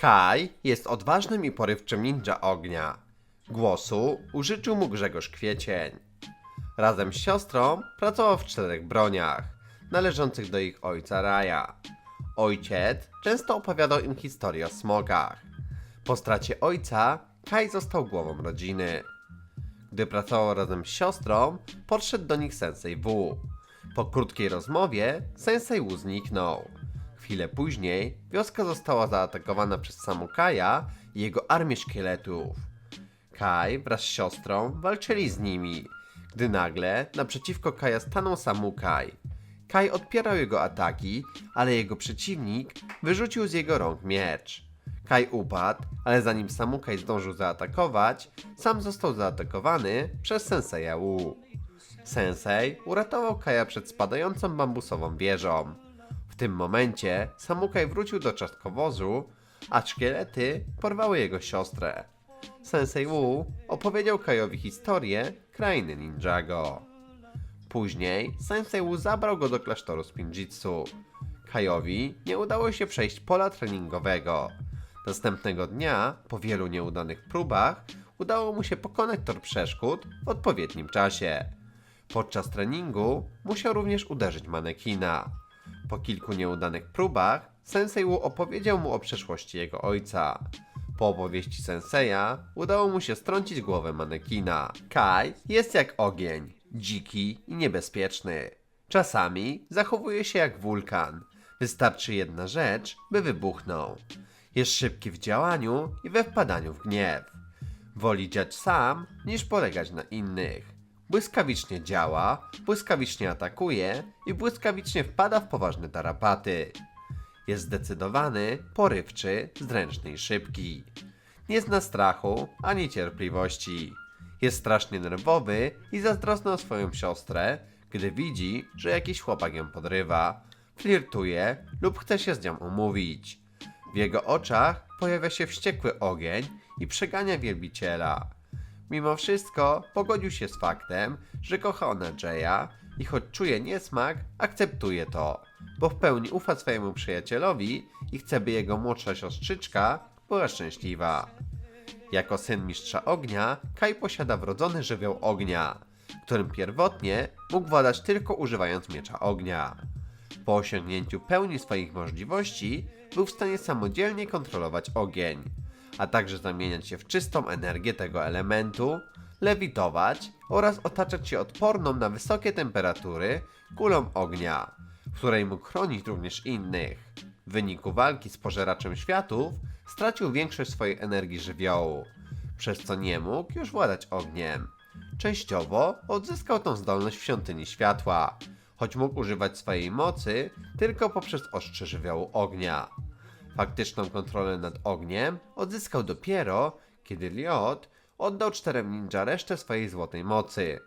Kai jest odważnym i porywczym ninja ognia. Głosu użyczył mu Grzegorz Kwiecień. Razem z siostrą pracował w czterech broniach, należących do ich ojca Raja. Ojciec często opowiadał im historię o smokach. Po stracie ojca, Kai został głową rodziny. Gdy pracował razem z siostrą, podszedł do nich Sensei W. Po krótkiej rozmowie Sensei Wu zniknął. Chwilę później wioska została zaatakowana przez Samukaja i jego armię szkieletów. Kai wraz z siostrą walczyli z nimi, gdy nagle naprzeciwko Kaja stanął Samukaj. Kai odpierał jego ataki, ale jego przeciwnik wyrzucił z jego rąk miecz. Kai upadł, ale zanim Samukaj zdążył zaatakować, sam został zaatakowany przez Senseja Wu. Sensei uratował Kaja przed spadającą bambusową wieżą. Tym momencie Samukaj wrócił do czastkowozu, a szkielety porwały jego siostrę. Sensei Wu opowiedział Kajowi historię krainy Ninjago. Później Sensei Wu zabrał go do klasztoru Spinjitzu. Kajowi nie udało się przejść pola treningowego. Następnego dnia, po wielu nieudanych próbach, udało mu się pokonać tor przeszkód w odpowiednim czasie. Podczas treningu musiał również uderzyć manekina. Po kilku nieudanych próbach, Sensei Wu opowiedział mu o przeszłości jego ojca. Po opowieści Senseja udało mu się strącić głowę manekina. Kai jest jak ogień, dziki i niebezpieczny. Czasami zachowuje się jak wulkan. Wystarczy jedna rzecz, by wybuchnął. Jest szybki w działaniu i we wpadaniu w gniew. Woli dziać sam, niż polegać na innych. Błyskawicznie działa, błyskawicznie atakuje i błyskawicznie wpada w poważne tarapaty. Jest zdecydowany, porywczy, zręczny i szybki. Nie zna strachu ani cierpliwości. Jest strasznie nerwowy i zazdrosny o swoją siostrę, gdy widzi, że jakiś chłopak ją podrywa, flirtuje lub chce się z nią umówić. W jego oczach pojawia się wściekły ogień i przegania wielbiciela. Mimo wszystko pogodził się z faktem, że kocha ona Jaya i choć czuje niesmak, akceptuje to, bo w pełni ufa swojemu przyjacielowi i chce, by jego młodsza siostrzyczka była szczęśliwa. Jako syn mistrza ognia, Kai posiada wrodzony żywioł ognia, którym pierwotnie mógł władać tylko używając miecza ognia. Po osiągnięciu pełni swoich możliwości, był w stanie samodzielnie kontrolować ogień, a także zamieniać się w czystą energię tego elementu, lewitować oraz otaczać się odporną na wysokie temperatury kulą ognia, w której mógł chronić również innych. W wyniku walki z pożeraczem światów stracił większość swojej energii żywiołu, przez co nie mógł już władać ogniem. Częściowo odzyskał tą zdolność w świątyni światła, choć mógł używać swojej mocy tylko poprzez ostrze żywiołu ognia. Faktyczną kontrolę nad ogniem odzyskał dopiero, kiedy Liot oddał czterem ninja resztę swojej złotej mocy.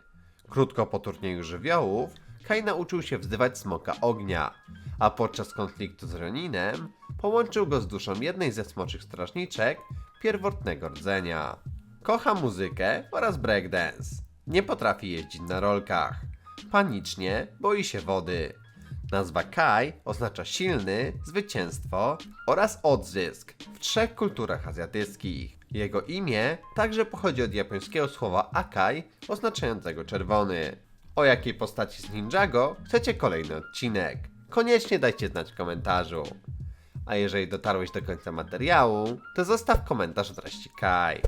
Krótko po turnieju żywiołów, Kai nauczył się wzywać smoka ognia, a podczas konfliktu z Roninem połączył go z duszą jednej ze smoczych strażniczek pierwotnego rdzenia. Kocha muzykę oraz breakdance. Nie potrafi jeździć na rolkach. Panicznie boi się wody. Nazwa Kai oznacza silny, zwycięstwo oraz odzysk w trzech kulturach azjatyckich. Jego imię także pochodzi od japońskiego słowa Akai oznaczającego czerwony. O jakiej postaci z Ninjago chcecie kolejny odcinek? Koniecznie dajcie znać w komentarzu. A jeżeli dotarłeś do końca materiału, to zostaw komentarz o treści Kai.